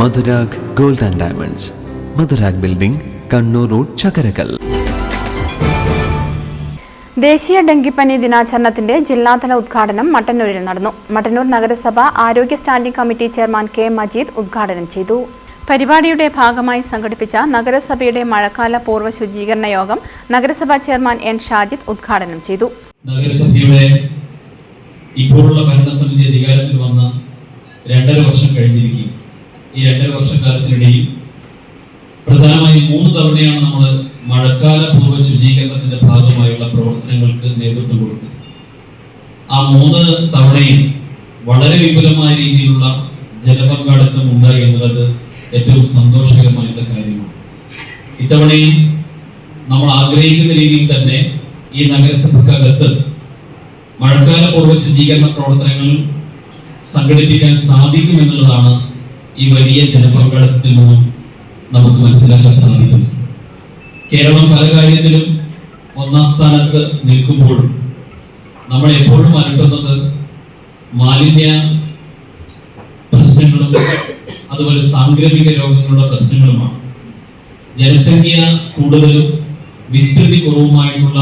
Madhurag gold and diamonds. Madhurag building Kannur road Chakkarakkal. ദേശീയ ഡെങ്കിപ്പനി ദിനാചരണത്തിന്റെ ജില്ലാതല ഉദ്ഘാടനം മട്ടന്നൂരിൽ നടന്നു. മട്ടന്നൂർ നഗരസഭ ആരോഗ്യ standing committee chairman K. Majeed ഉദ്ഘാടനം ചെയ്തു. പരിപാടിയുടെ ഭാഗമായി സംഘടിപ്പിച്ച നഗരസഭയുടെ മഴക്കാല പൂർവ ശുചീകരണ യോഗം നഗരസഭാ ചെയർമാൻ എൻ. ഷാജിദ് ഉദ്ഘാടനം ചെയ്തു. നഗരസഭയുടെ ഇപ്പോഴുള്ള ഭരണസമിതി അധികാരത്തിൽ വന്ന രണ്ടര വർഷം കഴിഞ്ഞിരിക്കും ഈ രണ്ടര വർഷക്കാലത്തിനിടയിൽ പ്രധാനമായും മൂന്ന് തവണയാണ് നമ്മൾ മഴക്കാല പൂർവ ശുചീകരണത്തിന്റെ ഭാഗമായുള്ള പ്രവർത്തനങ്ങൾക്ക് നേതൃത്വം കൊടുത്തത്. ആ മൂന്ന് തവണയും വളരെ വിപുലമായ രീതിയിലുള്ള ജനപങ്കാളിത്തം ഉണ്ടായി എന്നുള്ളത് ഏറ്റവും സന്തോഷകരമായിട്ടുള്ള കാര്യമാണ്. ഇത്തവണയും നമ്മൾ ആഗ്രഹിക്കുന്ന രീതിയിൽ തന്നെ ഈ നഗരസഭക്കകത്ത് മഴക്കാല പൂർവ ശുചീകരണ പ്രവർത്തനങ്ങൾ സംഘടിപ്പിക്കാൻ സാധിക്കുമെന്നുള്ളതാണ് ഈ വലിയ ജനപങ്കാളിത്തത്തിൽ നിന്നും നമുക്ക് മനസ്സിലാക്കാൻ സാധിക്കുന്നു കേരളം പല കാര്യത്തിലും ഒന്നാം സ്ഥാനത്ത് നിൽക്കുമ്പോഴും നമ്മൾ എപ്പോഴും അലട്ടുന്നത് മാലിന്യ പ്രശ്നങ്ങളും അതുപോലെ സാംക്രമിക രോഗങ്ങളുടെ പ്രശ്നങ്ങളുമാണ്. ജനസംഖ്യ കൂടുതലും വിസ്തൃതി കുറവുമായിട്ടുള്ള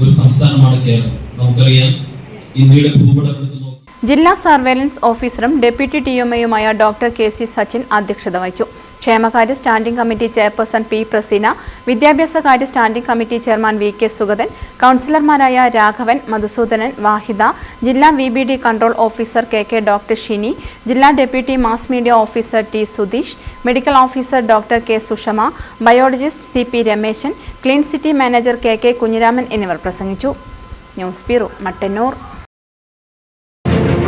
ഒരു സംസ്ഥാനമാണ് കേരളം. നമുക്കറിയാം ഇന്ത്യയുടെ ഭൂപടമെടുത്ത് ജില്ലാ സർവേലൻസ് ഓഫീസറും ഡെപ്യൂട്ടി ടി എം എയുമായ ഡോക്ടർ കെ സി സച്ചിൻ അധ്യക്ഷത വഹിച്ചു. ക്ഷേമകാര്യ standing committee chairperson P Praseena വിദ്യാഭ്യാസ കാര്യ standing committee chairman V K Sugathan കൗൺസിലർമാരായ രാഘവൻ മധുസൂദനൻ വാഹിദ ജില്ലാ V B D control officer K K doctor Shini ജില്ലാ deputy mass media officer T Sudheesh medical officer doctor K Sushama biologist C P Rameshan clean city manager K K Kunhiraman എന്നിവർ പ്രസംഗിച്ചു. News bureau Mattannur.